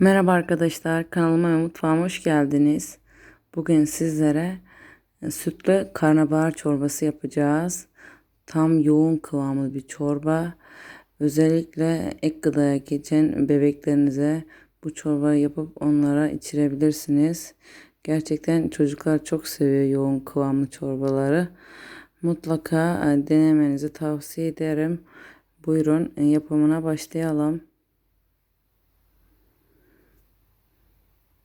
Merhaba arkadaşlar, kanalıma ve mutfağıma hoş geldiniz. Bugün sizlere e, sütlü karnabahar çorbası yapacağız. Tam yoğun kıvamlı bir çorba. Özellikle ek gıdaya geçen bebeklerinize bu çorbayı yapıp onlara içirebilirsiniz. Gerçekten çocuklar çok seviyor yoğun kıvamlı çorbaları. Mutlaka e, denemenizi tavsiye ederim. Buyurun e, yapımına başlayalım.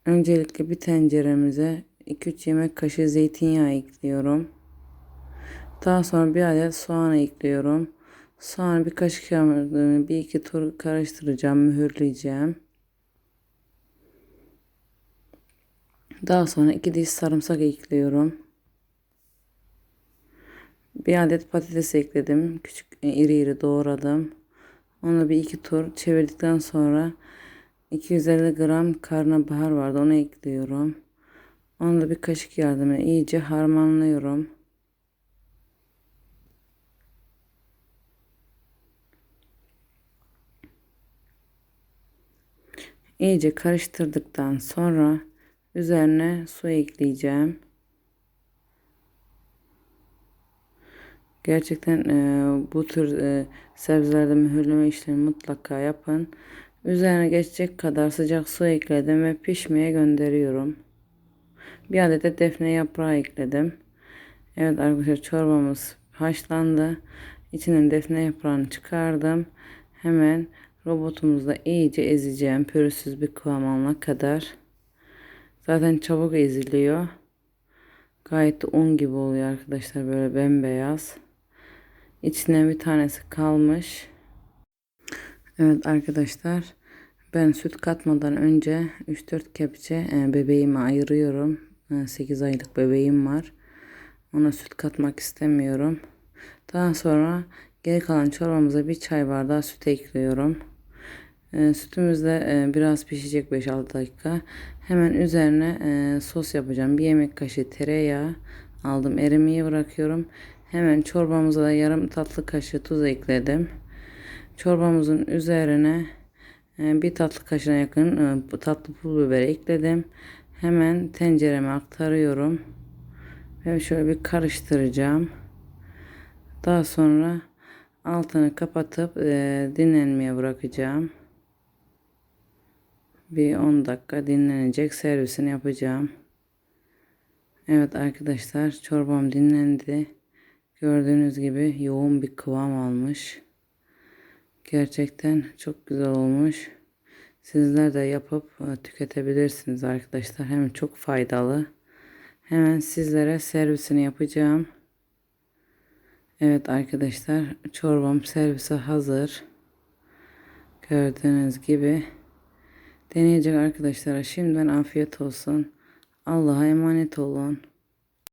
Öncelikle bir tenceremize 2-3 yemek kaşığı zeytinyağı ekliyorum. Daha sonra bir adet soğan ekliyorum. Soğanı bir kaşık yağmurduğunu bir iki tur karıştıracağım, mühürleyeceğim. Daha sonra iki diş sarımsak ekliyorum. Bir adet patates ekledim. Küçük e, iri iri doğradım. Onu bir iki tur çevirdikten sonra 250 gram karnabahar vardı onu ekliyorum. Onu da bir kaşık yardımıyla iyice harmanlıyorum. İyice karıştırdıktan sonra üzerine su ekleyeceğim. Gerçekten e, bu tür e, sebzelerde mühürleme işlemi mutlaka yapın. Üzerine geçecek kadar sıcak su ekledim ve pişmeye gönderiyorum. Bir adet de defne yaprağı ekledim. Evet arkadaşlar çorbamız haşlandı. İçinden defne yaprağını çıkardım. Hemen robotumuzda iyice ezeceğim. Pürüzsüz bir kıvam alana kadar. Zaten çabuk eziliyor. Gayet de un gibi oluyor arkadaşlar böyle bembeyaz. İçinden bir tanesi kalmış. Evet arkadaşlar ben süt katmadan önce 3-4 kepçe e, bebeğime ayırıyorum. 8 e, aylık bebeğim var. Ona süt katmak istemiyorum. Daha sonra geri kalan çorbamıza bir çay bardağı süt ekliyorum. E, sütümüz de biraz pişecek 5-6 dakika. Hemen üzerine sos yapacağım. Bir yemek kaşığı tereyağı aldım. Erimeye bırakıyorum. Hemen çorbamıza da yarım tatlı kaşığı tuz ekledim. Çorbamızın üzerine e, bir tatlı kaşığına yakın e, tatlı pul biber ekledim. Hemen tencereme aktarıyorum. Ve şöyle bir karıştıracağım. Daha sonra altını kapatıp e, dinlenmeye bırakacağım. Bir 10 dakika dinlenecek servisini yapacağım. Evet arkadaşlar çorbam dinlendi. Gördüğünüz gibi yoğun bir kıvam almış. Gerçekten çok güzel olmuş. Sizler de yapıp e, tüketebilirsiniz arkadaşlar. Hem çok faydalı. Hemen sizlere servisini yapacağım. Evet arkadaşlar çorbam servise hazır. Gördüğünüz gibi. Deneyecek arkadaşlara şimdiden afiyet olsun. Allah'a emanet olun.